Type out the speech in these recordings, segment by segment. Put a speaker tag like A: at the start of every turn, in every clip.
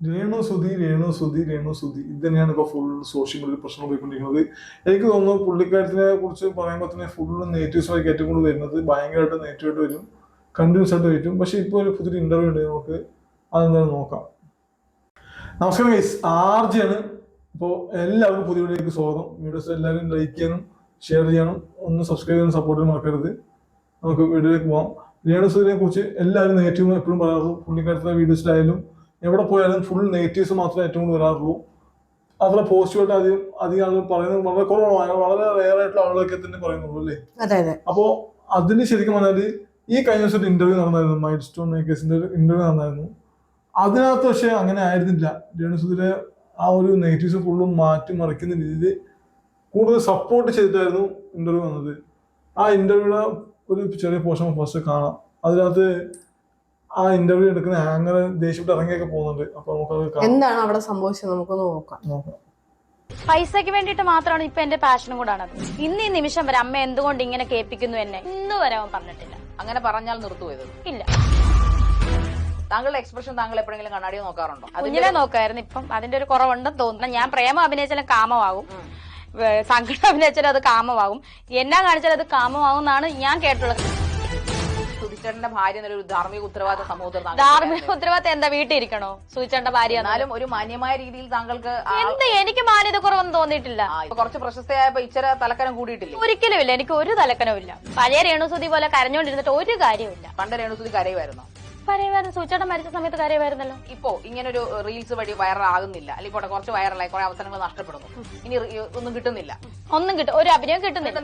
A: രേണു സുധി രേണു സുധി രേണു സുധി. ഇത് തന്നെയാണ് ഇപ്പൊ ഫുൾ സോഷ്യൽ മീഡിയ പ്രശ്നം പോയിക്കൊണ്ടിരിക്കുന്നത് എനിക്ക് തോന്നുന്നു പുള്ളിക്കാരത്തിനെ കുറിച്ച് പറയുമ്പോൾ തന്നെ ഫുൾ നെഗറ്റീവ്സ് ആയി ഏറ്റവും കൂടുതൽ വരുന്നത് ഭയങ്കരമായിട്ട് നെഗറ്റീവായിട്ട് വരും. കണ്ടിന്യൂസ് ആയിട്ട് വരും. പക്ഷെ ഇപ്പോൾ ഒരു പുതിയൊരു ഇന്റർവ്യൂ ഉണ്ട് നമുക്ക് അതെന്തായാലും നോക്കാം. നമസ്കാരം ഗൈസ് ആർജിയാണ് അപ്പോൾ എല്ലാവർക്കും പുതിയ വീഡിയോയിലേക്ക് സ്വാഗതം. വീഡിയോസ് എല്ലാവരും ലൈക്ക് ചെയ്യാനും ഷെയർ ചെയ്യാനും ഒന്ന് സബ്സ്ക്രൈബ് ചെയ്യാനും സപ്പോർട്ട് മറക്കരുത്. നമുക്ക് വീഡിയോയിലേക്ക് പോകാം രേണു സുധിനെ കുറിച്ച് എല്ലാവരും നെഗറ്റീവ് എപ്പോഴും പറയാറുള്ളൂ. പുള്ളിക്കാരത്തിലെ വീഡിയോസിലായാലും എവിടെ പോയാലും ഫുൾ നെഗറ്റീവ്സ് മാത്രമേ ഏറ്റവും കൂടുതൽ വരാറുള്ളൂ. അത്ര പോസിറ്റീവായിട്ട് അധികം അധികം ആളുകൾ പറയുന്നത്. വളരെ കുറവാണ്. വളരെ റെയർ ആയിട്ടുള്ള ആളുകളൊക്കെ തന്നെ പറയുന്നുള്ളൂ അല്ലേ? അപ്പോൾ അതിന് ശരിക്കും പറഞ്ഞാൽ ഈ കഴിഞ്ഞ ദിവസം ഒരു ഇന്റർവ്യൂ നടന്നായിരുന്നു. മൈൽഡ് സ്റ്റോൺ മേക്കേഴ്സിന്റെ ഒരു ഇന്റർവ്യൂ നടന്നായിരുന്നു. അതിനകത്ത് പക്ഷെ അങ്ങനെ ആയിരുന്നില്ല. രേണുസുതിരെ ആ ഒരു നെഗറ്റീവ്സ് ഫുള്ളും മാറ്റി മറിക്കുന്ന രീതിയിൽ കൂടുതൽ സപ്പോർട്ട് ചെയ്തിട്ടായിരുന്നു ഇന്റർവ്യൂ വന്നത്. ആ ഇന്റർവ്യൂടെ ഒരു ചെറിയ പോർഷൻ ഫസ്റ്റ് കാണാം. അതിനകത്ത് ആ ഇന്റർവ്യൂ എടുക്കുന്ന ഹാങ്ങർ ദേഷ്യപ്പെട്ട് ഇറങ്ങിയൊക്കെ പോകുന്നുണ്ട്. അപ്പൊ നമുക്കത് കാണാം.
B: എന്താണ് അവിടെ സംഭവിച്ചത്? നമുക്കൊന്ന് നോക്കാം.
A: നോക്കാം.
C: പൈസക്ക് വേണ്ടിയിട്ട് മാത്രമാണ് ഇപ്പൊ എന്റെ പാഷനും കൂടാണത് ഇന്ന് ഈ നിമിഷം വരെ അമ്മ എന്തുകൊണ്ട് ഇങ്ങനെ കേൾപ്പിക്കുന്നു എന്നെ? ഇന്ന് വരെ അവൻ പറഞ്ഞിട്ടില്ല.
D: അങ്ങനെ പറഞ്ഞാൽ നിർത്തുപോയത്?
C: ഇല്ല.
D: താങ്കളുടെ എക്സ്പ്രഷൻ താങ്കൾ എപ്പോഴെങ്കിലും കണ്ണാടിയോ നോക്കാറുണ്ടോ?
C: കുഞ്ഞിലെ നോക്കായിരുന്നു ഇപ്പം. അതിന്റെ ഒരു കുറവുണ്ടെന്ന് തോന്നുന്നു. ഞാൻ പ്രേമം അഭിനയിച്ചാലും കാമമാകും. സങ്കടം അഭിനയിച്ചാലും അത് കാമമാകും. എന്നാ കാണിച്ചാലും അത് കാമമാകും എന്നാണ് ഞാൻ കേട്ടുള്ളത്
D: സുധിച്ചേട്ടന്റെ ഭാര്യ എന്നൊരു ധാർമ്മിക ഉത്തരവാദിത്ത സമൂഹത്തിൽ
C: ധാർമ്മിക ഉത്തരവാദിത്തം എന്താ വീട്ടിൽ ഇരിക്കണോ? സൂചിച്ചേണ്ട ഭാര്യ എന്നാലും
D: ഒരു മാന്യമായ രീതിയിൽ താങ്കൾക്ക്
C: എന്ത്? എനിക്ക് മാന്യത കുറവൊന്നും തോന്നിയിട്ടില്ല
D: കുറച്ച് പ്രശസ്തയായപ്പോ ഇച്ചിരി തലക്കനം കൂടിയിട്ടില്ല?
C: ഒരിക്കലും ഇല്ല. എനിക്ക് ഒരു തലക്കനവും ഇല്ല. പഴയ രേണുസുതി പോലെ കരഞ്ഞോണ്ടിരുന്നിട്ട് ഒരു കാര്യമില്ല
D: പണ്ട് രേണുസുതി കരയുമായിരുന്നു?
C: കരയുമായിരുന്നു. മരിച്ച സമയത്ത് കരയുമായിരുന്നല്ലോ.
D: ഇപ്പോ ഒരു റീൽസ് വഴി വൈറലാകുന്നില്ല. അല്ലെങ്കിൽ കുറച്ച് വൈറലായി. കുറെ അവസരങ്ങൾ നഷ്ടപ്പെടുന്നു. ഇനി ഒന്നും കിട്ടുന്നില്ല.
C: ഒന്നും കിട്ടും. ഒരു അഭിനയം കിട്ടുന്നില്ല.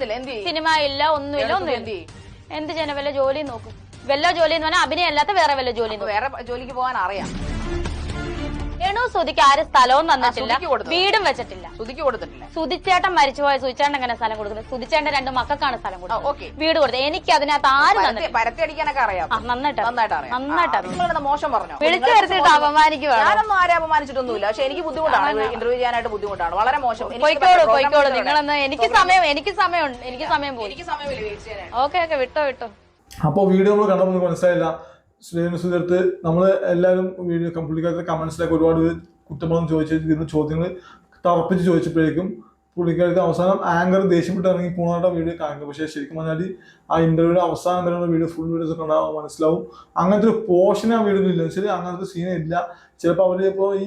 C: സിനിമ ഇല്ല ഒന്നുമില്ല
D: ഇല്ല
C: ഒന്നും?
D: എന്ത്
C: ചെയ്യണം വല്ല ജോലിയും നോക്കും. വല്ല ജോലി എന്ന് പറഞ്ഞാൽ അഭിനയം അല്ലാത്ത വേറെ വല്ല ജോലി
D: വേറെ ജോലിക്ക് പോകാൻ അറിയാം.
C: എണു സുതിക്ക് ആരും സ്ഥലവും തന്നിട്ടില്ല. വീടും വെച്ചിട്ടില്ല.
D: സുതിക്ക് കൊടുത്തിട്ടില്ല.
C: സുതിച്ചേട്ടൻ മരിച്ചുപോയ സുതിച്ചേട്ടൻ എങ്ങനെ സ്ഥലം കൊടുക്കുന്നത്? സുതിച്ചേട്ടൻ രണ്ട് മക്കൾക്കാണ് സ്ഥലം കൊടുക്കുന്നത്.
D: ഓക്കെ.
C: വീട് കൊടുത്തത്. എനിക്ക് അതിനകത്ത് ആരും
D: പരത്തിയടിക്കാനൊക്കെ അറിയാം.
C: നന്നായിട്ട്
D: നന്നായിട്ട് മോശം പറഞ്ഞു?
C: വിളിച്ചു
D: വരുത്തിട്ട്
C: അപമാനിക്കുവാണ്?
D: ഞാനൊന്നും ആരെ അപമാനിച്ചിട്ടൊന്നുമില്ല. പക്ഷെ എനിക്ക് ബുദ്ധിമുട്ടാണ്. ഇന്റർവ്യൂ ചെയ്യാനായിട്ട് ബുദ്ധിമുട്ടാണ്. വളരെ മോശം.
C: പോയിക്കോളൂ പോയിക്കോളൂ. നിങ്ങളെന്ന് എനിക്ക് സമയം എനിക്ക് സമയം എനിക്ക് സമയം പോയി.
D: എനിക്ക് സമയം
C: ഓക്കെ ഓക്കെ. വിട്ടോ വിട്ടോ.
A: അപ്പോൾ വീഡിയോ നമ്മൾ കണ്ടപ്പോൾ നമുക്ക് മനസ്സിലായില്ല. ശ്രീനുസുദർത്ത് നമ്മൾ എല്ലാവരും വീഡിയോ പുള്ളിക്കാരത്തെ കമൻസിലൊക്കെ ഒരുപാട് കുറ്റബോധം ചോദിച്ചു ചോദ്യങ്ങൾ തറപ്പിച്ച് ചോദിച്ചപ്പോഴേക്കും പുള്ളിക്കാർക്ക് അവസാനം ആങ്കർ ദേഷ്യപ്പെട്ട് ഇറങ്ങി പോകുന്നതായിട്ട് വീഡിയോ കാണുക പക്ഷേ ശരിക്കും പറഞ്ഞാൽ ആ ഇന്റർവ്യൂടെ അവസാനം തന്നെ വീഡിയോ ഫുൾ വീഡിയോസ് ഒക്കെ ഉണ്ടാവും മനസ്സിലാവും. അങ്ങനത്തെ ഒരു പോർഷൻ ആ വീഡിയോ ഇല്ല. ശരി അങ്ങനത്തെ സീൻ ഇല്ല. ചിലപ്പോ അവർ ഇപ്പോ ഈ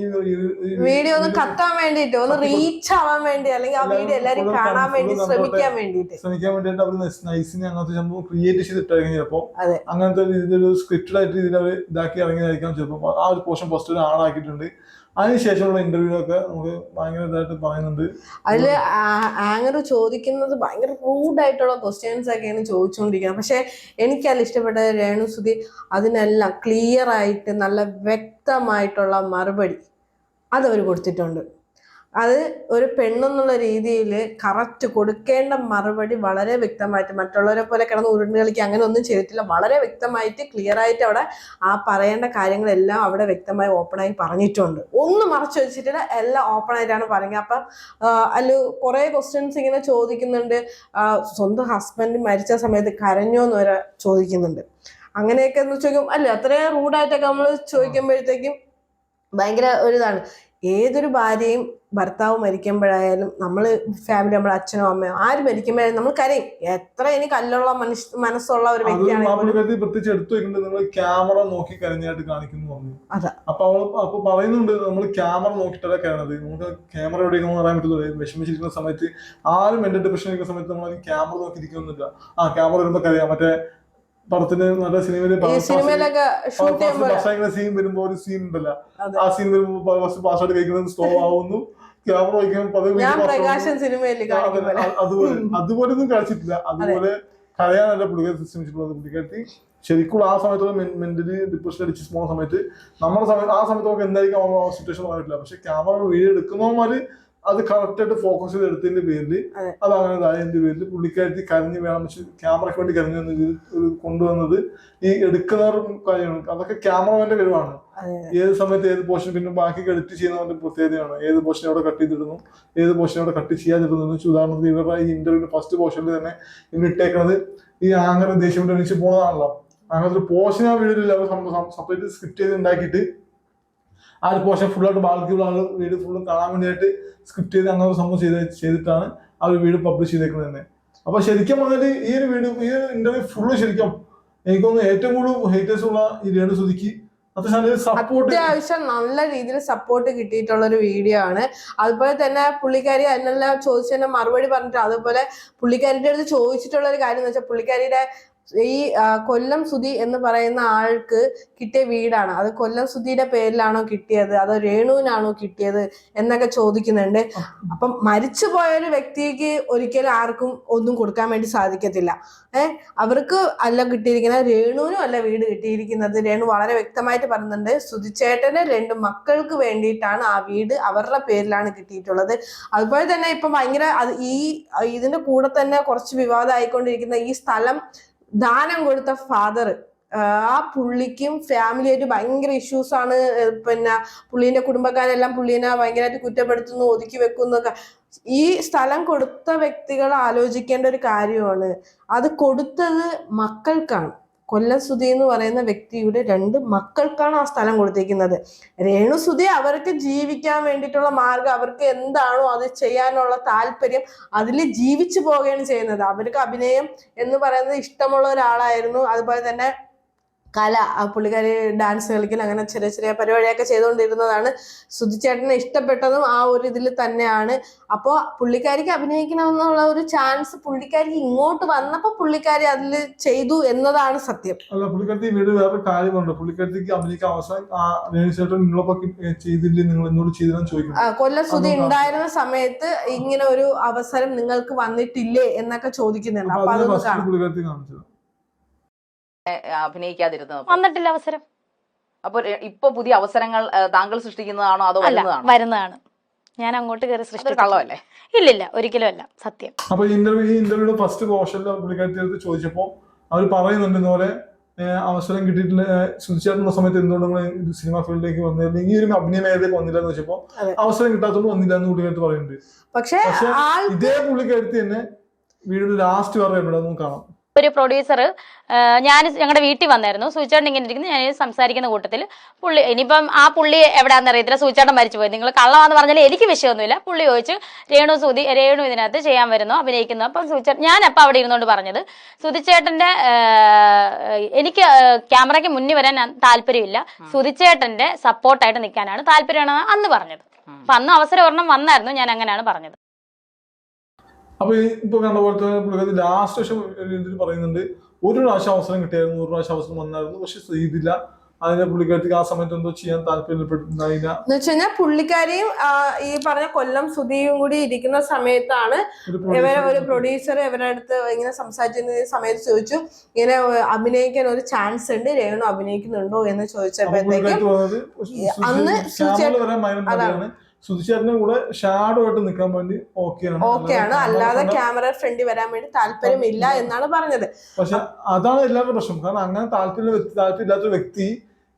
B: വീഡിയോ ഒന്ന് കത്താൻ വേണ്ടിട്ട് ഒന്ന് റീച്ച് ആവാൻ വേണ്ടി അല്ലെങ്കിൽ ആ വീഡിയോ എല്ലാരും കാണാൻ വേണ്ടി ശ്രമിക്കാൻ വേണ്ടിട്ട്
A: ശ്രമിക്കാൻ വേണ്ടിയിട്ട് അവർ നൈസിനെ അങ്ങനത്തെ സംഭവം ക്രിയേറ്റ് ചെയ്തിട്ടായിരിക്കും
B: ചിലപ്പോ.
A: അങ്ങനത്തെ ഒരു സ്ക്രിപ്റ്റഡ് ആയിട്ട് രീതിയിൽ അവർ ഇതാക്കി ഇറങ്ങിയതായിരിക്കാം ചിലപ്പോൾ ആ ഒരു പോർഷൻ ഫസ്റ്റ് ഒരു ആളാക്കിയിട്ടുണ്ട് അതിനുശേഷമുള്ള ഇന്റർവ്യൂ ഒക്കെ നമുക്ക് ഭയങ്കര ഇതായിട്ട് പറയുന്നുണ്ട്.
B: അതിൽ ആങ്കർ ചോദിക്കുന്നത് ഭയങ്കര റൂഡായിട്ടുള്ള ക്വസ്റ്റ്യൻസ് ഒക്കെയാണ് ചോദിച്ചുകൊണ്ടിരിക്കുന്നത് പക്ഷെ എനിക്കതിൽ ഇഷ്ടപ്പെട്ട രേണു സുധി അതിനെല്ലാം ക്ലിയർ ആയിട്ട് നല്ല വ്യക്തമായിട്ടുള്ള മറുപടി അതവർ കൊടുത്തിട്ടുണ്ട്. അത് ഒരു പെണ്ണെന്നുള്ള രീതിയിൽ കറക്റ്റ് കൊടുക്കേണ്ട മറുപടി വളരെ വ്യക്തമായിട്ട് മറ്റുള്ളവരെ പോലെ കിടന്ന് ഉരുണ്ട് കളിക്കുക അങ്ങനെ ഒന്നും ചെയ്തിട്ടില്ല. വളരെ വ്യക്തമായിട്ട് ക്ലിയർ ആയിട്ട് അവിടെ ആ പറയേണ്ട കാര്യങ്ങളെല്ലാം അവിടെ വ്യക്തമായി ഓപ്പണായി പറഞ്ഞിട്ടുണ്ട്. ഒന്നും മറച്ചു വെച്ചിട്ടില്ല. എല്ലാം ഓപ്പൺ ആയിട്ടാണ് പറയുന്നത്. അപ്പം അല്ല കുറേ ക്വസ്റ്റ്യൻസ് ഇങ്ങനെ ചോദിക്കുന്നുണ്ട്. സ്വന്തം ഹസ്ബൻഡ് മരിച്ച സമയത്ത് കരഞ്ഞോ എന്ന് വരെ ചോദിക്കുന്നുണ്ട്. അങ്ങനെയൊക്കെ എന്ന് ചോദിക്കും അല്ല അത്രയും റൂഡായിട്ടൊക്കെ നമ്മൾ ചോദിക്കുമ്പോഴത്തേക്കും ഭയങ്കര ഒരു ഇതാണ്. ഏതൊരു ഭാര്യയും ഭർത്താവ് മരിക്കുമ്പോഴായാലും നമ്മൾ ഫാമിലി നമ്മുടെ അച്ഛനോ അമ്മയോ ആര് മരിക്കുമ്പോഴായാലും നമ്മൾ കരയും. എത്ര ഇനി കല്ലുള്ള മനുഷ്യ മനസ്സുള്ള ഒരു
A: വ്യക്തിയാണ് പ്രത്യേകിച്ച് എടുത്തു നിങ്ങൾ ക്യാമറ നോക്കി കരഞ്ഞായിട്ട് കാണിക്കുന്നു പറഞ്ഞു. അപ്പൊ അവൾ അപ്പൊ പറയുന്നുണ്ട് നമ്മൾ ക്യാമറ നോക്കിയിട്ടല്ല കയറണത് നമുക്ക് ക്യാമറ എവിടെയെങ്കിലും പറയാൻ പറ്റില്ല വിഷമിച്ചിരിക്കുന്ന സമയത്ത് ആരും എന്റെ ഡിപ്രഷൻ ഇരിക്കുന്ന സമയത്ത് നമ്മൾ ക്യാമറ നോക്കിയിരിക്കുന്നില്ല ആ ക്യാമറ വരുമ്പോ കരയാം. മറ്റേ പടത്തിന് നല്ല സിനിമയിൽ സീൻ വരുമ്പോ ഒരു സീൻ ഉണ്ടല്ലോ. ആ സീൻ വരുമ്പോ ഫസ്റ്റ് പാസ്വേഡ് കഴിക്കുന്നത് സ്ലോ ആവുന്നു. ക്യാമറ വയ്ക്കാൻ പതിവ് അതുപോലെ അതുപോലെ ഒന്നും കളിച്ചിട്ടില്ല അതുപോലെ കരയാനല്ല പുള്ളിക്കാരി ശ്രമിച്ചിട്ടുള്ളത് പുള്ളിക്കാരി ശരിക്കും ആ സമയത്തുള്ള മെന്റലി ഡിപ്രഷൻ അടിച്ച് പോകുന്ന സമയത്ത് നമ്മുടെ സമയത്ത് ആ സമയത്ത് നമുക്ക് എന്തായിരിക്കും ആ സിറ്റുവേഷൻ പറഞ്ഞിട്ടില്ല പക്ഷെ ക്യാമറ വീഡിയോ എടുക്കുന്നവന്മാര് അത് കറക്റ്റ് ആയിട്ട് ഫോക്കസ് ചെയ്ത് എടുത്തതിന്റെ പേരിൽ
B: അത്.
A: അങ്ങനെ ഇതായതിന്റെ പേരിൽ പുള്ളിക്കാരി കരഞ്ഞു വേണം പക്ഷെ ക്യാമറയ്ക്ക് വേണ്ടി കരഞ്ഞു ഒരു കൊണ്ടുവന്നത് ഈ എടുക്കുന്നവർ കാര്യമാണ് അതൊക്കെ ക്യാമറമാന്റെ കഴിവാണ്. ഏത് സമയത്ത് ഏത് പോർഷൻ പിന്നെ ബാക്കി എഡിറ്റ് ചെയ്യുന്നതിന്റെ പ്രത്യേകതയാണ്. ഏത് പോർഷൻ അവിടെ കട്ട് ചെയ്തിടുന്നു ഏത് പോർഷൻ അവിടെ കട്ട് വെച്ചാൽ ഉദാഹരണത്തിന് ഇവരുടെ ഈ ഇന്റർവ്യൂവിന്റെ ഫസ്റ്റ് പോർഷനിൽ തന്നെ ഇട്ടേക്കുന്നത് ഈ ആങ്കർ ദേഷ്യം കൊണ്ട് എണീച്ച് പോകുന്നതാണല്ലോ അങ്ങനത്തെ ഒരു പോർഷൻ ആ വീഡിയോയിൽ അവർ സെപ്പറേറ്റ് സ്ക്രിപ്റ്റ് ചെയ്ത് ഉണ്ടാക്കിയിട്ട് ആ ഒരു പോർഷൻ ഫുള്ളായിട്ട് ബാക്കിയുള്ള ആൾ വീട് ഫുള്ളും കാണാൻ വേണ്ടിയിട്ട് സ്ക്രിപ്റ്റ് ചെയ്ത് അങ്ങനെ ഒരു സംഭവം ചെയ്ത് ചെയ്തിട്ടാണ് ആ ഒരു വീഡിയോ പബ്ലിഷ് ചെയ്തേക്കുന്നത് തന്നെ. അപ്പൊ ശരിക്കും പറഞ്ഞാൽ ഈ ഒരു വീഡിയോ ഈ ഒരു ഇന്റർവ്യൂ ഫുള്ള് ശരിക്കും എനിക്കൊന്ന് ഏറ്റവും കൂടുതൽ ഹേറ്റേഴ്സ് ഉള്ള ഈ രേണു സപ്പോർട്ട്
B: അത്യാവശ്യം നല്ല രീതിയിൽ സപ്പോർട്ട് കിട്ടിയിട്ടുള്ള ഒരു വീഡിയോ ആണ്. അതുപോലെ തന്നെ പുള്ളിക്കാരി അതിനെല്ലാം ചോദിച്ചതിന്റെ മറുപടി പറഞ്ഞിട്ട് അതുപോലെ പുള്ളിക്കാരിയുടെ അടുത്ത് ചോദിച്ചിട്ടുള്ള ഒരു കാര്യം എന്ന് വെച്ചാൽ പുള്ളിക്കാരിയുടെ ഈ കൊല്ലം സുധി എന്ന് പറയുന്ന ആൾക്ക് കിട്ടിയ വീടാണ്. അത് കൊല്ലം സുധിയുടെ പേരിലാണോ കിട്ടിയത്? അതോ രേണുവിനാണോ കിട്ടിയത്? എന്നൊക്കെ ചോദിക്കുന്നുണ്ട്. അപ്പം മരിച്ചു പോയ ഒരു വ്യക്തിക്ക് ഒരിക്കലും ആർക്കും ഒന്നും കൊടുക്കാൻ വേണ്ടി സാധിക്കത്തില്ല. ഏഹ് അവർക്ക് അല്ല കിട്ടിയിരിക്കുന്നത് രേണുവിനും അല്ല വീട് കിട്ടിയിരിക്കുന്നത്. രേണു വളരെ വ്യക്തമായിട്ട് പറയുന്നുണ്ട് സുധിച്ചേട്ടന് രണ്ട് മക്കൾക്ക് വേണ്ടിയിട്ടാണ് ആ വീട് അവരുടെ പേരിലാണ് കിട്ടിയിട്ടുള്ളത്. അതുപോലെ തന്നെ ഇപ്പം ഭയങ്കര അത് ഈ ഇതിന്റെ കൂടെ തന്നെ കുറച്ച് വിവാദമായിക്കൊണ്ടിരിക്കുന്ന ഈ സ്ഥലം ദാനം കൊടുത്ത ഫാദർ ആ പുള്ളിക്കും ഫാമിലിയായിട്ട് ഭയങ്കര ഇഷ്യൂസ് ആണ്. പിന്നെ പുള്ളീന്റെ കുടുംബക്കാരെല്ലാം പുള്ളീനെ ഭയങ്കരമായിട്ട് കുറ്റപ്പെടുത്തുന്നു ഒതുക്കി വെക്കുന്നു ഈ സ്ഥലം കൊടുത്ത വ്യക്തികൾ ആലോചിക്കേണ്ട ഒരു കാര്യമാണ്. അത് കൊടുത്തത് മക്കൾക്കാണ്. കൊല്ലം സുധി എന്ന് പറയുന്ന വ്യക്തിയുടെ രണ്ട് മക്കൾക്കാണ് ആ സ്ഥലം കൊടുത്തിരിക്കുന്നത് രേണു സുധി അവർക്ക് ജീവിക്കാൻ വേണ്ടിയിട്ടുള്ള മാർഗം അവർക്ക് എന്താണോ അത് ചെയ്യാനുള്ള താല്പര്യം അതിൽ ജീവിച്ചു പോവുകയാണ് ചെയ്യുന്നത്. അവർക്ക് അഭിനയം എന്ന് പറയുന്നത് ഇഷ്ടമുള്ള ഒരാളായിരുന്നു. അതുപോലെ തന്നെ കല ആ പുള്ളിക്കാരി ഡാൻസ് കളിക്കൽ അങ്ങനെ ചെറിയ ചെറിയ പരിപാടിയൊക്കെ ചെയ്തുകൊണ്ടിരുന്നതാണ്. സുധിച്ചേട്ടനെ ഇഷ്ടപ്പെട്ടതും ആ ഒരു ഇതിൽ തന്നെയാണ്. അപ്പോൾ പുള്ളിക്കാരിക്ക് അഭിനയിക്കണമെന്നുള്ള ഒരു ചാൻസ് പുള്ളിക്കാരിക്ക് ഇങ്ങോട്ട് വന്നപ്പോൾ പുള്ളിക്കാരി അതിൽ ചെയ്തു എന്നതാണ് സത്യം.
A: അല്ല പുള്ളിക്കാരത്തി വീട് വേറെ കാര്യമുണ്ട്. പുള്ളിക്കാരത്തിക്ക് അഭിനയിക്കാൻ അവസാനം ആ രേണുചേട്ടൻ നിങ്ങളൊക്കെ ചെയ്തില്ലേ നിങ്ങൾ എന്നോട് ചെയ്തെന്ന്
B: ആ, കൊല്ലസുതി
A: അതൊന്നും
B: ഉണ്ടായിരുന്ന സമയത്ത് ഇങ്ങനെ ഒരു അവസരം നിങ്ങൾക്ക് വന്നിട്ടില്ലേ എന്നൊക്കെ ചോദിക്കുന്നുണ്ട്.
A: അപ്പൊ
B: അത്
A: അതിന്
B: അതൊന്ന് കാണാം.
D: അഭിനയിക്കാതിരുന്നത്
C: വന്നിട്ടില്ല അവസരം.
D: അപ്പൊ ഇപ്പൊ പുതിയ അവസരങ്ങൾ താങ്കൾ സൃഷ്ടിക്കുന്നതാണോ അതോ
C: അല്ല
D: വരുന്നതാണോ?
C: വരുന്നതാണ്. ഞാൻ അങ്ങോട്ട് കയറി സൃഷ്ടിച്ചു
D: കള്ളമല്ലേ?
C: ഇല്ലില്ല ഒരിക്കലും അല്ല സത്യം
A: അപ്പൊ ഇന്റർവ്യൂ ഇന്റർവ്യൂ ഇന്റർവ്യൂടെ ഫസ്റ്റ് പോർഷനിൽ പുള്ളിക്കാരത്തി ചോദിച്ചപ്പോ അവർ പറയുന്നുണ്ട് ഇതുപോലെ അവസരം കിട്ടിയിട്ടില്ല സമയത്ത് എന്തുകൊണ്ട് നിങ്ങൾ സിനിമ ഫീൽഡിലേക്ക് വന്നില്ല? ഈ ഒരു അഭിനയ മേഖലയിലേക്ക് വന്നില്ല എന്ന് വെച്ചപ്പോ അവസരം കിട്ടാത്തോണ്ട് വന്നില്ല എന്ന് കൂടി പറയുന്നുണ്ട്.
B: പക്ഷേ
A: പക്ഷെ ഇതേ പുള്ളിക്കാരത്തി തന്നെ വീടിന്റെ ലാസ്റ്റ് വരെ എവിടെ കാണാം.
C: ഒരു പ്രൊഡ്യൂസർ ഞാൻ ഞങ്ങളുടെ വീട്ടിൽ വന്നായിരുന്നു. സൂചേട്ടൻ ഇങ്ങനെ ഇരിക്കുന്നു. ഞാൻ സംസാരിക്കുന്ന കൂട്ടത്തിൽ പുള്ളി ഇനിയിപ്പം ആ പുള്ളി എവിടെയാണെന്ന് അറിയത്തില്ല. സൂചേട്ടൻ മരിച്ചു പോയി. നിങ്ങൾ കള്ളമാണെന്ന് പറഞ്ഞാൽ എനിക്ക് വിഷയമൊന്നുമില്ല. പുള്ളി ചോദിച്ചു രേണു സുതി രേണു ഇതിനകത്ത് ചെയ്യാൻ വരുന്നു അഭിനയിക്കുന്നു. അപ്പം സൂചേട്ടൻ ഞാൻ അപ്പം അവിടെ ഇരുന്നുകൊണ്ട് പറഞ്ഞത് സുതിച്ചേട്ടന്റെ എനിക്ക് ക്യാമറയ്ക്ക് മുന്നിൽ വരാൻ താല്പര്യമില്ല. സുതിച്ചേട്ടന്റെ സപ്പോർട്ടായിട്ട് നിൽക്കാനാണ് താല്പര്യമാണെന്ന് അന്ന് പറഞ്ഞത്. അപ്പം അന്ന് അവസരം ഒരെണ്ണം വന്നായിരുന്നു. ഞാൻ അങ്ങനെയാണ് പറഞ്ഞത്.
A: അപ്പൊ ഈ ഇപ്പൊ കണ്ട പോലെ തന്നെ പുള്ളിക്കാരി ലാസ്റ്റ് വർഷം ഇതിൽ പറയുന്നുണ്ട് ഒരു പ്രാവശ്യം അവസരം കിട്ടിയായിരുന്നു ഒരു പ്രാവശ്യം അവസരം വന്നായിരുന്നു പക്ഷെ ചെയ്തില്ല. അതിനെ പുള്ളിക്കാരിക്ക് ആ സമയത്ത് എന്തോ ചെയ്യാൻ താല്പര്യപ്പെട്ടിട്ടുണ്ടായില്ല.
B: പുള്ളിക്കാരിയും ഈ പറഞ്ഞ കൊല്ലം സുധിയും കൂടി ഇരിക്കുന്ന സമയത്താണ്
A: ഒരു
B: ഇവരെ ഒരു പ്രൊഡ്യൂസർ ഇവരുടെ അടുത്ത് ഇങ്ങനെ സംസാരിച്ചിരുന്ന സമയത്ത് ചോദിച്ചു ഇങ്ങനെ അഭിനയിക്കാൻ ഒരു ചാൻസ് ഉണ്ട് രേണു അഭിനയിക്കുന്നുണ്ടോ? എന്ന് ചോദിച്ചപ്പോഴത്തേക്ക് അന്ന് അതാണ്.
A: സുധിച്ചേട്ടനും കൂടെ ഷാഡോ ആയിട്ട് നിൽക്കാൻ വേണ്ടി ഓക്കെയാണ്
B: ഓക്കെയാണ് അല്ലാതെ ക്യാമറ ഫ്രണ്ടി വരാൻ വേണ്ടി താല്പര്യമില്ല എന്നാണ് പറഞ്ഞത്.
A: പക്ഷെ അതാണ് എല്ലാവരുടെ പ്രശ്നം. കാരണം അങ്ങനെ താല്പര്യം താല്പര്യം ഇല്ലാത്ത വ്യക്തി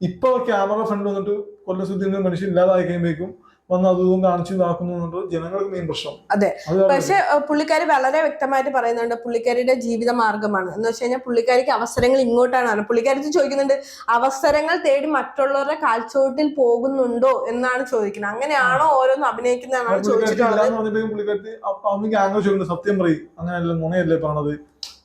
A: ഇപ്പൊ ക്യാമറ ഫ്രണ്ട് വന്നിട്ട് കൊല്ലം സുധി മനുഷ്യൻ ഇല്ലാതായി കഴിയുമ്പോഴേക്കും വന്ന് അതും കാണിച്ചു ഇതാക്കുന്നുണ്ട് ജനങ്ങൾക്ക് മെയിൻ പ്രശ്നം.
B: അതെ. പക്ഷെ പുള്ളിക്കാരി വളരെ വ്യക്തമായിട്ട് പറയുന്നുണ്ട് പുള്ളിക്കാരിയുടെ ജീവിത മാർഗമാണ്. എന്ന് വെച്ച് കഴിഞ്ഞാൽ പുള്ളിക്കാരിക്ക് അവസരങ്ങൾ ഇങ്ങോട്ടാണ്. പുള്ളിക്കാരി ചോദിക്കുന്നുണ്ട് അവസരങ്ങൾ തേടി മറ്റുള്ളവരുടെ കാൽച്ചോട്ടിൽ പോകുന്നുണ്ടോ? എന്നാണ് ചോദിക്കുന്നത്. അങ്ങനെയാണോ ഓരോന്ന്
A: അഭിനയിക്കുന്നതാണ്
B: ചോദിച്ചിട്ടുള്ളത്.
A: സത്യം പറയും. അങ്ങനെയല്ല നുണയല്ലേ പറഞ്ഞത്.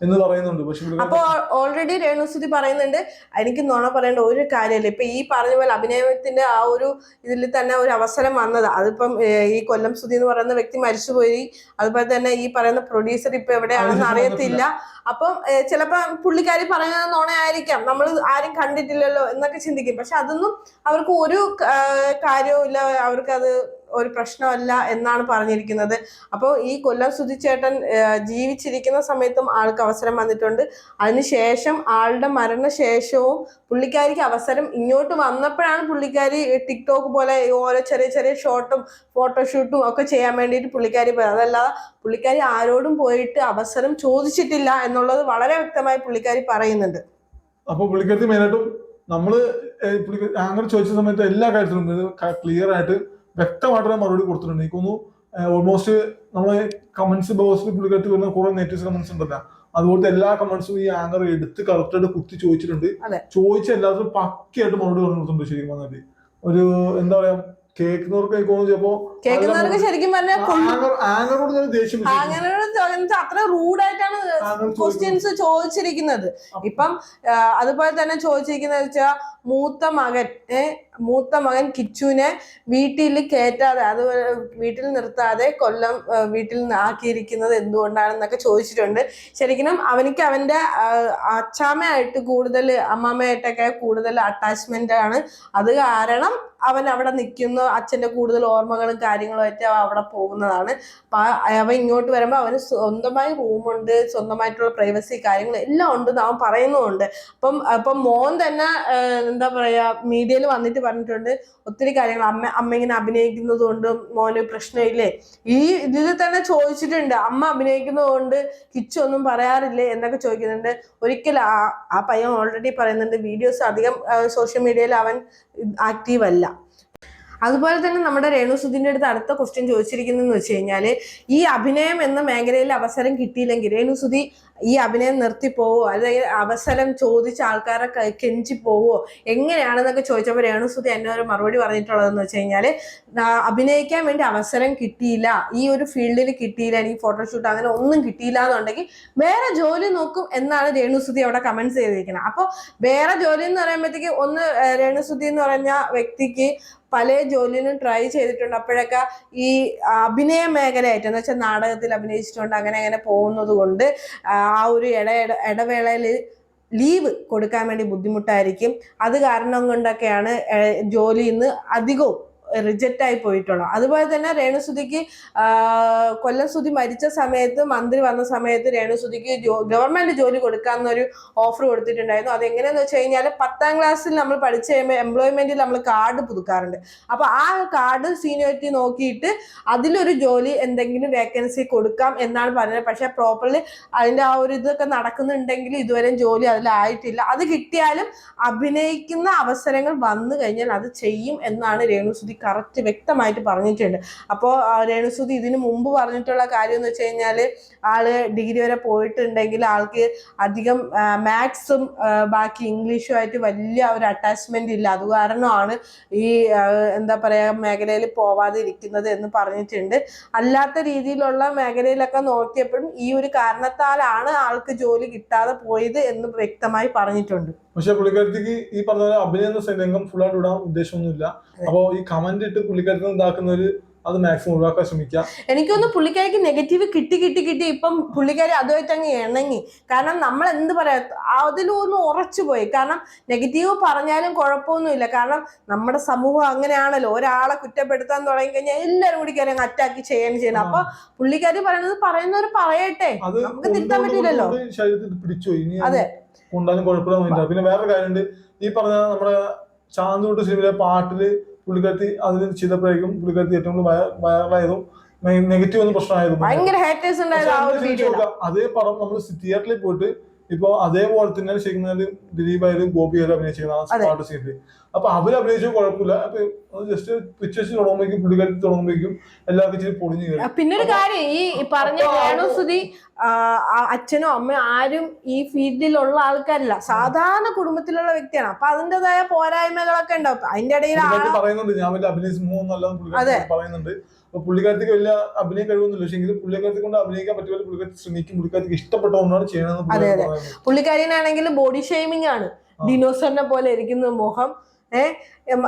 A: എന്ന് പറയുന്നുണ്ട്. പക്ഷെ
B: അപ്പൊ ഓൾറെഡി രേണുസുതി പറയുന്നുണ്ട്. എനിക്ക് നുണ പറയേണ്ട ഒരു കാര്യമില്ല. ഇപ്പൊ ഈ പറഞ്ഞ പോലെ അഭിനയത്തിന്റെ ആ ഒരു ഇതിൽ തന്നെ ഒരു അവസരം വന്നത്. അതിപ്പം ഈ കൊല്ലം സുധി എന്ന് പറയുന്ന വ്യക്തി മരിച്ചുപോയി. അതുപോലെ തന്നെ ഈ പറയുന്ന പ്രൊഡ്യൂസർ ഇപ്പൊ എവിടെയാണെന്ന് അറിയത്തില്ല. അപ്പം ചിലപ്പോ പുള്ളിക്കാരി പറയുന്നത് നുണയായിരിക്കാം. നമ്മൾ ആരും കണ്ടിട്ടില്ലല്ലോ എന്നൊക്കെ ചിന്തിക്കും. പക്ഷെ അതൊന്നും അവർക്ക് ഒരു കാര്യവും ഇല്ല. അവർക്ക് അത് ഒരു പ്രശ്നമല്ല എന്നാണ് പറഞ്ഞിരിക്കുന്നത്. അപ്പോൾ ഈ കൊല്ലം സുധിച്ചേട്ടൻ ജീവിച്ചിരിക്കുന്ന സമയത്തും ആൾക്ക് അവസരം വന്നിട്ടുണ്ട്. അതിനുശേഷം ആളുടെ മരണശേഷവും പുള്ളിക്കാരിക്ക് അവസരം ഇങ്ങോട്ട് വന്നപ്പോഴാണ് പുള്ളിക്കാരി ടിക്ടോക്ക് പോലെ ഓരോ ചെറിയ ചെറിയ ഷോട്ടും ഫോട്ടോഷൂട്ടും ഒക്കെ ചെയ്യാൻ വേണ്ടിയിട്ട് പുള്ളിക്കാരി പോയത്. അതല്ലാതെ പുള്ളിക്കാരി ആരോടും പോയിട്ട് അവസരം ചോദിച്ചിട്ടില്ല എന്നുള്ളത് വളരെ വ്യക്തമായി പുള്ളിക്കാരി പറയുന്നുണ്ട്.
A: അപ്പൊ പുള്ളിക്കാരി മെയിനായിട്ടും നമ്മൾ അങ്ങനെ ചോദിച്ച സമയത്ത് എല്ലാ കാര്യത്തിലും ക്ലിയർ ആയിട്ട് വ്യക്തമായിട്ടുള്ള മറുപടി കൊടുത്തിട്ടുണ്ട്. എനിക്ക് തോന്നുന്നു ഓൾമോസ്റ്റ് നമ്മളെ കമന്റ്സ് ബോക്സിൽ പുള്ളിക്കാട്ടി വരുന്ന കുറെ നെറ്റീവ്സ് കമന്റ്സ് ഉണ്ടല്ലോ. അതുപോലത്തെ എല്ലാ കമന്റ്സും ഈ ആങ്കർ എടുത്ത് കറക്റ്റായിട്ട് കുത്തി ചോദിച്ചിട്ടുണ്ട്. ചോദിച്ച എല്ലാത്തിനും പക്കയായിട്ട് മറുപടി പറഞ്ഞു കൊടുത്തിട്ടുണ്ട് ശരിക്കും പറഞ്ഞാൽ. ഒരു എന്താ പറയാ കേൾക്കുന്നവർക്ക് ചിലപ്പോ
B: കേൾക്കുന്നവർക്ക് ശരിക്കും പറഞ്ഞാൽ
A: ആങ്കറോട്
B: അത്ര റൂഡായിട്ടാണ് ക്വസ്റ്റ്യൻസ് ചോദിച്ചിരിക്കുന്നത്. ഇപ്പം അതുപോലെ തന്നെ ചോദിച്ചിരിക്കുന്നത് വെച്ചാൽ മൂത്ത മകൻ മൂത്ത മകൻ കിച്ചുവിനെ വീട്ടിൽ കയറ്റാതെ അത് വീട്ടിൽ നിർത്താതെ കൊല്ലം വീട്ടിൽ ആക്കിയിരിക്കുന്നത് എന്തുകൊണ്ടാണെന്നൊക്കെ ചോദിച്ചിട്ടുണ്ട്. ശരിക്കും അവനിക്ക് അവന്റെ അച്ചാമ്മയായിട്ട് കൂടുതൽ അമ്മാമ്മയായിട്ടൊക്കെ കൂടുതൽ അറ്റാച്ച്മെന്റ് ആണ്. അത് കാരണം അവൻ അവിടെ നിൽക്കുന്നു അച്ഛന്റെ കൂടുതൽ ഓർമ്മകളും കാര്യങ്ങളുമായിട്ട് അവൻ അവിടെ പോകുന്നതാണ്. അപ്പൊ അവൻ ഇങ്ങോട്ട് വരുമ്പോൾ അവന് സ്വന്തമായി റൂമുണ്ട് സ്വന്തമായിട്ടുള്ള പ്രൈവസി കാര്യങ്ങൾ എല്ലാം ഉണ്ട് അവൻ പറയുന്നുമുണ്ട്. അപ്പം അപ്പം മോൻ തന്നെ എന്താ പറയാ മീഡിയയിൽ വന്നിട്ട് പറഞ്ഞിട്ടുണ്ട് ഒത്തിരി കാര്യങ്ങൾ. അമ്മ അമ്മ ഇങ്ങനെ അഭിനയിക്കുന്നത് കൊണ്ട് മോന് പ്രശ്നമില്ലേ? ഈ ഇതിൽ തന്നെ ചോദിച്ചിട്ടുണ്ട് അമ്മ അഭിനയിക്കുന്നത് കൊണ്ട് കിച്ചു ഒന്നും പറയാറില്ലേ എന്നൊക്കെ ചോദിക്കുന്നുണ്ട്. ഒരിക്കലും ആ ആ പയ്യൻ ഓൾറെഡി പറയുന്നുണ്ട് വീഡിയോസ് അധികം സോഷ്യൽ മീഡിയയിൽ അവൻ ആക്റ്റീവ് അല്ല. അതുപോലെ തന്നെ നമ്മുടെ രേണുസുദിന്റെ അടുത്ത് അടുത്ത ക്വസ്റ്റ്യൻ ചോദിച്ചിരിക്കുന്നതെന്ന് വെച്ച് കഴിഞ്ഞാൽ ഈ അഭിനയം എന്ന മേഖലയിൽ അവസരം കിട്ടിയില്ലെങ്കിൽ രേണുസുതി ഈ അഭിനയം നിർത്തിപ്പോവോ അല്ലെങ്കിൽ അവസരം ചോദിച്ച ആൾക്കാരെ കെഞ്ചി പോവോ? എങ്ങനെയാണെന്നൊക്കെ ചോദിച്ചപ്പോൾ രേണുസുതി എന്നെ ഒരു മറുപടി പറഞ്ഞിട്ടുള്ളതെന്ന് വെച്ച് കഴിഞ്ഞാൽ അഭിനയിക്കാൻ വേണ്ടി അവസരം കിട്ടിയില്ല. ഈ ഒരു ഫീൽഡിൽ കിട്ടിയില്ല എനിക്ക് ഫോട്ടോഷൂട്ട് അങ്ങനെ ഒന്നും കിട്ടിയില്ല എന്നുണ്ടെങ്കിൽ വേറെ ജോലി നോക്കും എന്നാണ് രേണുസുതി അവിടെ കമൻസ് ചെയ്തിരിക്കുന്നത്. അപ്പോൾ വേറെ ജോലി എന്ന് പറയുമ്പോഴത്തേക്ക് ഒന്ന് രേണു രേണുസുതി എന്ന് പറഞ്ഞ വ്യക്തിക്ക് പല ജോലിയിലും ട്രൈ ചെയ്തിട്ടുണ്ട്. അപ്പോഴൊക്കെ ഈ അഭിനയ മേഖലയായിട്ട് എന്ന് വെച്ചാൽ നാടകത്തിൽ അഭിനയിച്ചിട്ടുണ്ട്. അങ്ങനെ അങ്ങനെ പോകുന്നത് കൊണ്ട് ആ ഒരു ഇട ഇട ഇടവേളയിൽ ലീവ് കൊടുക്കാൻ വേണ്ടി ബുദ്ധിമുട്ടായിരിക്കും. അത് കാരണം കൊണ്ടൊക്കെയാണ് ജോലിയിൽ നിന്ന് അധികവും റിജക്റ്റ് ആയി പോയിട്ടുള്ളൂ. അതുപോലെ തന്നെ രേണുസുതിക്ക് കൊല്ലം സുതി മരിച്ച സമയത്ത് മന്ത്രി വന്ന സമയത്ത് രേണുസുതിക്ക് ഗവൺമെന്റ് ജോലി കൊടുക്കാമെന്നൊരു ഓഫർ കൊടുത്തിട്ടുണ്ടായിരുന്നു. അത് എങ്ങനെയാന്ന് വെച്ച് കഴിഞ്ഞാൽ പത്താം ക്ലാസ്സിൽ നമ്മൾ പഠിച്ചു കഴിയുമ്പോൾ എംപ്ലോയ്മെന്റിൽ നമ്മൾ കാർഡ് പുതുക്കാറുണ്ട്. അപ്പൊ ആ കാർഡ് സീനിയോറിറ്റി നോക്കിയിട്ട് അതിലൊരു ജോലി എന്തെങ്കിലും വേക്കൻസി കൊടുക്കാം എന്നാണ് പറഞ്ഞത്. പക്ഷെ പ്രോപ്പർലി അതിന്റെ ആ ഒരു ഇതൊക്കെ നടക്കുന്നുണ്ടെങ്കിൽ ഇതുവരെ ജോലി അതിലായിട്ടില്ല അത് കിട്ടിയാലും അഭിനയിക്കുന്ന അവസരങ്ങൾ വന്നു കഴിഞ്ഞാൽ അത് ചെയ്യും എന്നാണ് രേണുസുതി കറക്റ്റ് വ്യക്തമായിട്ട് പറഞ്ഞിട്ടുണ്ട്. അപ്പോൾ രേണുസുതി ഇതിനു മുമ്പ് പറഞ്ഞിട്ടുള്ള കാര്യം എന്ന് വെച്ച് കഴിഞ്ഞാൽ ആൾ ഡിഗ്രി വരെ പോയിട്ടുണ്ടെങ്കിൽ ആൾക്ക് അധികം മാത്സും ബാക്കി ഇംഗ്ലീഷുമായിട്ട് വലിയ ഒരു അറ്റാച്ച്മെന്റ് ഇല്ല. അത് കാരണമാണ് ഈ എന്താ പറയുക മേഖലയിൽ പോവാതെ ഇരിക്കുന്നത് എന്ന് പറഞ്ഞിട്ടുണ്ട്. അല്ലാത്ത രീതിയിലുള്ള മേഖലയിലൊക്കെ നോക്കിയപ്പോഴും ഈ ഒരു കാരണത്താലാണ് ആൾക്ക് ജോലി കിട്ടാതെ പോയത് എന്ന് വ്യക്തമായി പറഞ്ഞിട്ടുണ്ട്.
A: പക്ഷെ പുള്ളിക്കാരത്തിക്ക് ഈ പറഞ്ഞ പോലെ അഭിനയം എന്ന രംഗം ഫുൾ ആയിട്ട് വിടാൻ ഉദ്ദേശമൊന്നുമില്ല. അപ്പൊ ഈ കമന്റ് ഇട്ട് പുള്ളിക്കാരത്തിന് ഇതാക്കുന്നവര് അത് മാക്സിമം ഒഴിവാക്കാൻ ശ്രമിക്കുക.
B: എനിക്കൊന്ന് പുള്ളിക്കാരിക്ക് നെഗറ്റീവ് കിട്ടി കിട്ടി കിട്ടി. ഇപ്പം പുള്ളിക്കാരി അതുമായിട്ട് അങ്ങ് ഇണങ്ങി. കാരണം നമ്മൾ എന്ത് പറയാ അതിലൊന്ന് ഉറച്ചു പോയി. കാരണം നെഗറ്റീവ് പറഞ്ഞാലും കുഴപ്പമൊന്നുമില്ല. കാരണം നമ്മുടെ സമൂഹം അങ്ങനെയാണല്ലോ. ഒരാളെ കുറ്റപ്പെടുത്താൻ തുടങ്ങി കഴിഞ്ഞാൽ എല്ലാവരും കൂടി കയറി അങ്ങ് അറ്റാക്ക് ചെയ്യാൻ ചെയ്യണം അപ്പൊ പുള്ളിക്കാരി പറയുന്നത് പറയുന്നവർ പറയട്ടെ. നമുക്ക് തിരുത്താൻ പറ്റില്ലല്ലോ.
A: അതെ. കൊണ്ടാലും കുഴപ്പമില്ല പിന്നെ വേറൊരു കാര്യമുണ്ട്. ഈ പറഞ്ഞ നമ്മുടെ ചാന്തൂട്ട് സിനിമയിലെ പാട്ടിൽ പുള്ളിക്കാരത്തി അതിൽ ചെയ്തപ്പോഴേക്കും പുള്ളിക്കാരത്തി ഏറ്റവും കൂടുതൽ വൈറലായതും നെഗറ്റീവ് ഒന്നും പ്രശ്നമായതും. അതേ പടം നമ്മൾ തിയേറ്ററിൽ പോയിട്ട് ഇപ്പൊ അതേപോലെ തന്നെ ശരിക്കും ദിലീപ് ആയാലും ഗോപി ആയാലും അഭിനയിച്ചിരുന്ന ആ. പാട്ട് സീനിൽ അപ്പൊ അവർ അഭിനയിച്ച കുഴപ്പമില്ല. അപ്പൊ ജസ്റ്റ് പിക്ചേഴ്സ് തുടങ്ങുമ്പോഴേക്കും പുള്ളിക്കാരി തുടങ്ങുമ്പോഴേക്കും എല്ലാവർക്കും ഇച്ചിരി പൊളിഞ്ഞു കയറി
B: പിന്നെ ഒരു കാര്യം ഈ പറഞ്ഞ
A: ആ
B: അച്ഛനോ അമ്മയോ ആരും ഈ ഫീൽഡിലുള്ള ആൾക്കാരല്ല. സാധാരണ കുടുംബത്തിലുള്ള വ്യക്തിയാണ്. അപ്പൊ അതിന്റെതായ പോരായ്മകളൊക്കെ ഉണ്ടാവും. അതിന്റെ ഇടയിൽ
A: പറയുന്നുണ്ട് ഞാൻ വലിയ അഭിനയ സിംഹമൊന്നും പറയുന്നുണ്ട്. അപ്പൊ പുള്ളിക്കാരത്തേക്ക് വലിയ അഭിനയ കഴിവൊന്നുമില്ല. പക്ഷെ എങ്കിലും പുള്ളിക്കാരത്തെ കൊണ്ട് അഭിനയിക്കാൻ പറ്റുമല്ലോ പുള്ളിക്കാരത്തി ശ്രമിക്കും. ഇഷ്ടപ്പെട്ട ഒന്നാണ് ചെയ്യണമെന്ന്
B: പുള്ളിക്കാരിനാണെങ്കിൽ ബോഡി ഷെയ്മിങ് ആണ്. ഡിനോസറിനെ പോലെ ഇരിക്കുന്ന മുഖം. ഏഹ്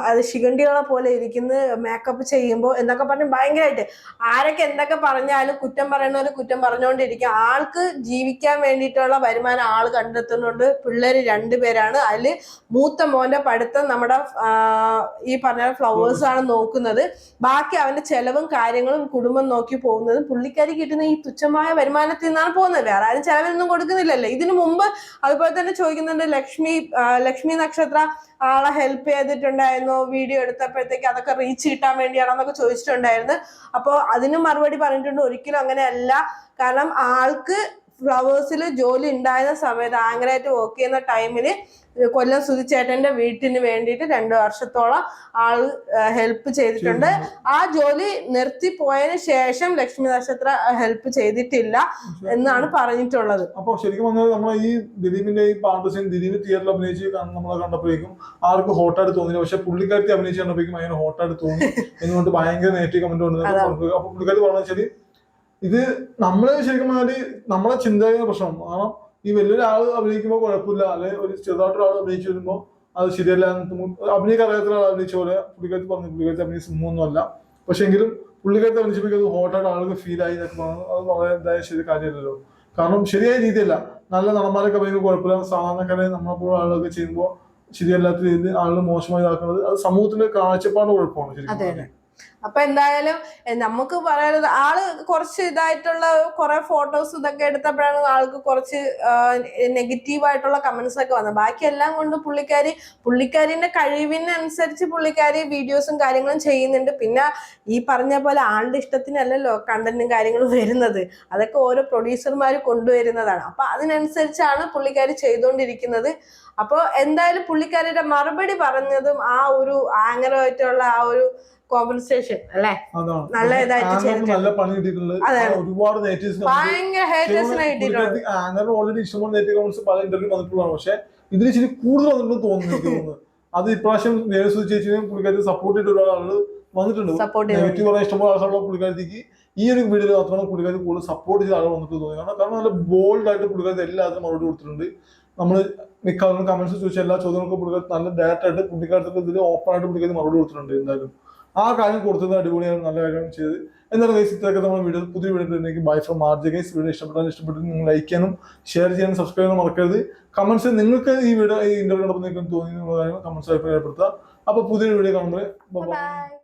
B: അത് ശിഖണ്ഡികളെ പോലെ ഇരിക്കുന്ന മേക്കപ്പ് ചെയ്യുമ്പോൾ എന്നൊക്കെ പറഞ്ഞ് ഭയങ്കരമായിട്ട് ആരൊക്കെ എന്തൊക്കെ പറഞ്ഞാലും കുറ്റം പറയുന്നവർ കുറ്റം പറഞ്ഞുകൊണ്ടിരിക്കും ആൾക്ക് ജീവിക്കാൻ വേണ്ടിയിട്ടുള്ള വരുമാനം ആൾ കണ്ടെത്തുന്നുണ്ട്. പിള്ളേർ രണ്ടുപേരാണ് അതിൽ മൂത്ത മോന്റെ പഠിത്തം നമ്മുടെ ഈ പറഞ്ഞ ഫ്ലവേഴ്സ് ആണ് നോക്കുന്നത്. ബാക്കി അവന്റെ ചെലവും കാര്യങ്ങളും കുടുംബം നോക്കി പോകുന്നത് പുള്ളിക്കാരി കിട്ടുന്ന ഈ തുച്ഛമായ വരുമാനത്തിൽ നിന്നാണ് പോകുന്നത്. വേറെ ആരും ചെലവിനൊന്നും കൊടുക്കുന്നില്ലല്ലോ. ഇതിനു മുമ്പ് അതുപോലെ തന്നെ ചോദിക്കുന്നുണ്ട് ലക്ഷ്മി ലക്ഷ്മി നക്ഷത്ര ആളെ ഹെൽപ്പ് ചെയ്തിട്ടുണ്ടായിരുന്നു വീഡിയോ എടുത്തപ്പോഴത്തേക്ക് അതൊക്കെ റീച്ച് കിട്ടാൻ വേണ്ടിയാണെന്നൊക്കെ ചോദിച്ചിട്ടുണ്ടായിരുന്നു. അപ്പോൾ അതിന് മറുപടി പറഞ്ഞിട്ടുണ്ട്. ഒരിക്കലും അങ്ങനെയല്ല. കാരണം ആൾക്ക് ഫ്ലവേഴ്സിൽ ജോലി ഉണ്ടായിരുന്ന സമയത്ത് ആങ്കറായിട്ട് വർക്ക് ചെയ്യുന്ന ടൈമിൽ കൊല്ലം സുധിച്ചേട്ടന്റെ വീട്ടിന് വേണ്ടിയിട്ട് രണ്ടു വർഷത്തോളം ആൾ ഹെൽപ്പ് ചെയ്തിട്ടുണ്ട്. ആ ജോലി നിർത്തി പോയതിനു ശേഷം ലക്ഷ്മി നക്ഷത്ര ഹെൽപ്പ് ചെയ്തിട്ടില്ല എന്നാണ് പറഞ്ഞിട്ടുള്ളത്.
A: അപ്പൊ ശരിക്കും പറഞ്ഞാൽ നമ്മളെ ഈ ദിലീപിന്റെ ഈ പാട്ട് സീൻ ദിലീപ് തിയേറ്ററിൽ അഭിനയിച്ച് കണ്ട് നമ്മളെ കണ്ടപ്പോഴേക്കും ആർക്കും ഹോട്ടായിട്ട് തോന്നി പക്ഷെ പുള്ളിക്കാരത്തി അഭിനയിച്ച് കണ്ടപ്പോഴേക്കും ഭയങ്കര ഹോട്ടായിട്ട് തോന്നി. എന്നുകൊണ്ട് ഭയങ്കര നെഗറ്റീവ് കമന്റ് ഉണ്ട് അപ്പൊ പുള്ളിക്കാരത്തി പറഞ്ഞു വെച്ചാൽ ഇത് നമ്മൾ ശരിക്കും പറഞ്ഞാൽ നമ്മളെ ചിന്തയുടെ പ്രശ്നം. കാരണം ഈ വലിയൊരാൾ അഭിനയിക്കുമ്പോൾ കുഴപ്പമില്ല. അല്ലെങ്കിൽ ഒരു ചെറുതായിട്ടൊരാൾ അഭിനയിച്ചു വരുമ്പോൾ അത് ശരിയല്ല. അഭിനയിക്കാൻ അറിയാത്ത ഒരാൾ അഭിനയിച്ച പോലെ പുള്ളിക്കാരത്തി പറഞ്ഞു. പുള്ളിക്കാരത്തി അഭിനയിച്ച സിനിമയൊന്നുമല്ല പക്ഷെ എങ്കിലും പുള്ളിക്കാരത്തി അഭിനയിച്ചപ്പോൾ അത് ഹോട്ടായിട്ട് ആളുകൾ ഫീൽ ആയി എന്നൊക്കെ പറഞ്ഞു. അത് വളരെ എന്തായ ശരി കാര്യമല്ലല്ലോ. കാരണം ശരിയായ രീതിയല്ല. നല്ല നടന്മാരൊക്കെ അഭിനയിക്കുമ്പോൾ കുഴപ്പമില്ല. സാധാരണക്കാരെ നമ്മളെ പോലെ ആളുകളൊക്കെ ചെയ്യുമ്പോൾ ശരിയല്ലാത്ത രീതിയിൽ ആളുകൾ മോശമായി ഇതാക്കുന്നത് അത് സമൂഹത്തിന്റെ കാഴ്ചപ്പാട് കുഴപ്പമാണ് ശരിക്കും പറഞ്ഞാൽ.
B: അപ്പൊ എന്തായാലും നമുക്ക് പറയാനുള്ളത് ആൾ കുറച്ച് ഇതായിട്ടുള്ള കുറെ ഫോട്ടോസ് ഇതൊക്കെ എടുത്തപ്പോഴാണ് ആൾക്ക് കുറച്ച് നെഗറ്റീവ് ആയിട്ടുള്ള കമന്റ്സ് ഒക്കെ വന്നത്. ബാക്കി എല്ലാം കൊണ്ട് പുള്ളിക്കാരി പുള്ളിക്കാരിന്റെ കഴിവിനനുസരിച്ച് പുള്ളിക്കാരി വീഡിയോസും കാര്യങ്ങളും ചെയ്യുന്നുണ്ട്. പിന്നെ ഈ പറഞ്ഞ പോലെ ആളുടെ ഇഷ്ടത്തിനല്ലല്ലോ കണ്ടന്റും കാര്യങ്ങളും വരുന്നത്. അതൊക്കെ ഓരോ പ്രൊഡ്യൂസർമാർ കൊണ്ടുവരുന്നതാണ്. അപ്പൊ അതിനനുസരിച്ചാണ് പുള്ളിക്കാരി ചെയ്തുകൊണ്ടിരിക്കുന്നത് അപ്പോൾ എന്തായാലും പുള്ളിക്കാരിയുടെ മറുപടി പറഞ്ഞതും ആ ഒരു ആങ്ങരമായിട്ടുള്ള ആ ഒരു കോമ്പൻസേഷൻ അല്ലെ? നല്ല ഇതായിട്ട്
A: ആങ്കറിന്
B: ചെയ്തിട്ടുണ്ട്.
A: നല്ല പണി കിട്ടിയിട്ടുണ്ട്.
B: അതെ.
A: ആ ഒരുപാട് നേറ്റീവ്സ്
B: ഭയങ്കര ഹേറ്റേഴ്സിനെ കിട്ടിയിട്ടുണ്ട്.
A: ആങ്കറിന് ഓൾറെഡി ഇഷ്ടംപോലെ നെഗറ്റീവ് കമന്റ്സ് പല ഇന്റർവ്യൂ വന്നിട്ടുള്ളതാണ്. പക്ഷെ ഇതിൽ ഇച്ചിരി കൂടുതൽ വന്നിട്ടുണ്ടെന്ന് തോന്നുന്നു അത് ഇപ്രാവശ്യം നേഴ്സ് ചേച്ചിനെയും പുള്ളിക്കാരി സപ്പോർട്ട് ചെയ്ത ഒരാൾ വന്നിട്ടുണ്ട്. നെഗറ്റീവ് പറയാൻ ഇഷ്ടംപോലെ ആൾക്കാരുള്ള പുള്ളിക്കാരത്തേക്ക് ഈ ഒരു വീഡിയോയിൽ മാത്രമാണ് പുള്ളിക്കാരി കൂടുതൽ സപ്പോർട്ട് ചെയ്ത ആളുകൾ വന്നിട്ട് തോന്നി കാരണം കാരണം നല്ല ബോൾഡ് ആയിട്ട് പുള്ളിക്കാരി എല്ലാത്തിനും മറുപടി കൊടുത്തിട്ടുണ്ട്. നമ്മൾ മിക്ക ആളുകളും കമന്റ്സ് ചോദിച്ച എല്ലാ ചോദ്യങ്ങൾക്കും പുള്ളിക്കാരി നല്ല ഡയറക്റ്റ് ആയിട്ട് പുള്ളിക്കാരത്തേക്ക് ഇതിൽ ഓപ്പൺ ആയിട്ട് പുള്ളിക്കാരി മറുപടി കൊടുത്തിട്ടുണ്ട് എന്തായാലും. ആ കാര്യം കൊടുത്തത് അടിപൊളിയാണ് നല്ല കാര്യം ചെയ്തത് എന്താണ് ഗൈസ് ഇത്രയൊക്കെ നമ്മൾ വീഡിയോ പുതിയ video bye from RJ guys video ഇഷ്ടപ്പെട്ടാൽ ഇഷ്ടപ്പെട്ട് നിങ്ങൾ ലൈക്ക് ചെയ്യാനും ഷെയർ ചെയ്യാനും സബ്സ്ക്രൈബ് ചെയ്യാനും മറക്കരുത്. കമൻസ് നിങ്ങൾക്ക് ഈ വീഡിയോ ഈ ഇന്റർവ്യൂ നിങ്ങൾക്ക് തോന്നി എന്നുള്ള കമൻസ് കമന്റ്സ് രേഖപ്പെടുത്തുക അപ്പൊ പുതിയൊരു വീഡിയോ കാണുമ്പോൾ
B: ബൈ